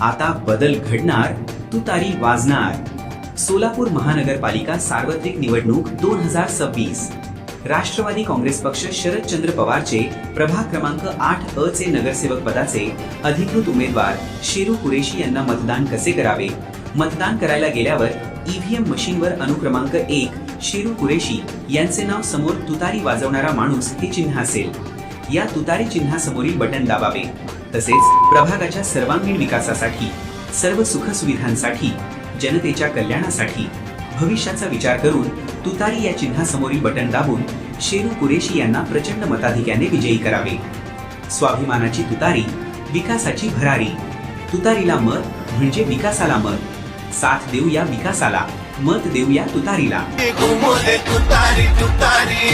आता बदल घडणार तुतारी वाजणार. सोलापूर महानगरपालिका सार्वत्रिक निवडणूक दोन हजार सव्वीस. राष्ट्रवादी काँग्रेस पक्ष शरदचंद्र पवारचे प्रभाग क्रमांक आठ अ चे नगरसेवक पदाचे अधिकृत उमेदवार शेरू कुरेशी यांना मतदान कसे करावे? मतदान करायला गेल्यावर ईव्हीएम मशीनवर अनुक्रमांक एक शेरू कुरेशी यांचे नाव समोर तुतारी वाजवणारा माणूस हे चिन्ह असेल. या तुतारी चिन्हासमोरील बटन दाबावे. तसेच प्रभागाच्या सर्वांगीण विकासासाठी सर्व सुखसुविधांसाठी जनतेच्या कल्याणासाठी भविष्याचा विचार करून तुतारी या चिन्हासमोरील बटन दाबून शेरू कुरेशी यांना प्रचंड मताधिक्याने विजयी करावे. स्वाभिमानाची तुतारी विकासाची भरारी. तुतारीला मत म्हणजे विकासाला मत. साथ देऊ या विकासाला मत देऊ या तुतारीला. तुतारी तुतारी.